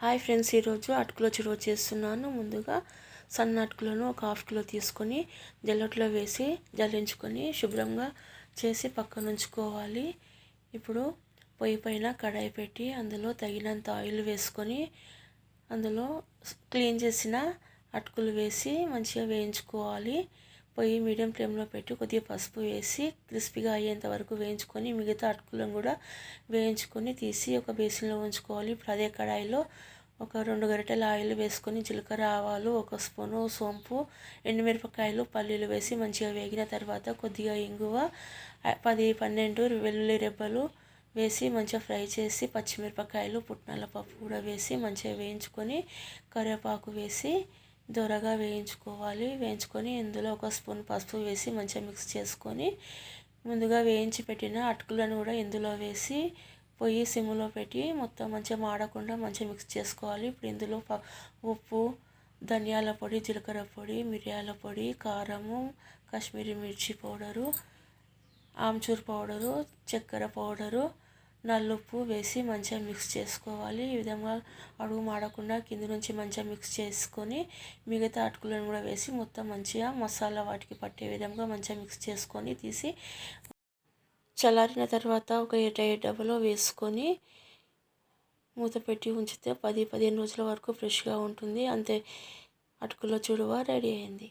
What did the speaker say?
Hi friends ఈరోజు అటుకుల చిరువ చేస్తున్నాను. ముందుగా సన్న అటుకులను ఒక హాఫ్ కిలో తీసుకొని జల్లట్లో వేసి జల్లించుకొని శుభ్రంగా చేసి పక్కన ఉంచుకోవాలి. ఇప్పుడు పొయ్యి పైన కడాయి పెట్టి అందులో తగినంత ఆయిల్ వేసుకొని అందులో క్లీన్ చేసిన అటుకులు వేసి మంచిగా వేయించుకోవాలి. పొయ్యి మీడియం ఫ్లేమ్లో పెట్టి కొద్దిగా పసుపు వేసి క్రిస్పీగా అయ్యేంత వరకు వేయించుకొని మిగతా అటుకులను కూడా వేయించుకొని తీసి ఒక బేసిన్లో ఉంచుకోవాలి. ఇప్పుడు అదే కడాయిలో ఒక రెండు గరిటెల ఆయిల్ వేసుకొని జీలకర్ర ఆవాలు ఒక స్పూను సోంపు ఎండుమిరపకాయలు పల్లీలు వేసి మంచిగా వేగిన తర్వాత కొద్దిగా ఇంగువ పది పన్నెండు వెల్లుల్లి రెబ్బలు వేసి మంచిగా ఫ్రై చేసి పచ్చిమిరపకాయలు పుట్నాల పప్పు కూడా వేసి మంచిగా వేయించుకొని కరివేపాకు వేసి దొరగా వేయించుకోవాలి. వేయించుకొని ఇందులో ఒక స్పూన్ పసుపు వేసి మంచిగా మిక్స్ చేసుకొని ముందుగా వేయించి పెట్టిన అటుకులను కూడా ఇందులో వేసి పొయ్యి సిమ్లో పెట్టి మొత్తం మంచిగా మాడకుండా మంచిగా మిక్స్ చేసుకోవాలి. ఇప్పుడు ఇందులో ఉప్పు ధనియాల పొడి జీలకర్ర పొడి మిరియాల పొడి కారము కాశ్మీరీ మిర్చి పౌడరు ఆమ్చూర్ పౌడరు చక్కెర పౌడరు నల్లుప్పు వేసి మంచిగా మిక్స్ చేసుకోవాలి. ఈ విధంగా అడుగు మాడకుండా కింద నుంచి మంచిగా మిక్స్ చేసుకొని మిగతా అటుకులను కూడా వేసి మొత్తం మంచిగా మసాలా వాటికి పట్టే విధంగా మంచిగా మిక్స్ చేసుకొని తీసి చల్లారిన తర్వాత ఒక ఎయిట్ డబ్బాలో వేసుకొని మూత పెట్టి ఉంచితే పది పదిహేను రోజుల వరకు ఫ్రెష్గా ఉంటుంది. అంతే. అటుకుల చూడువ రెడీ అయింది.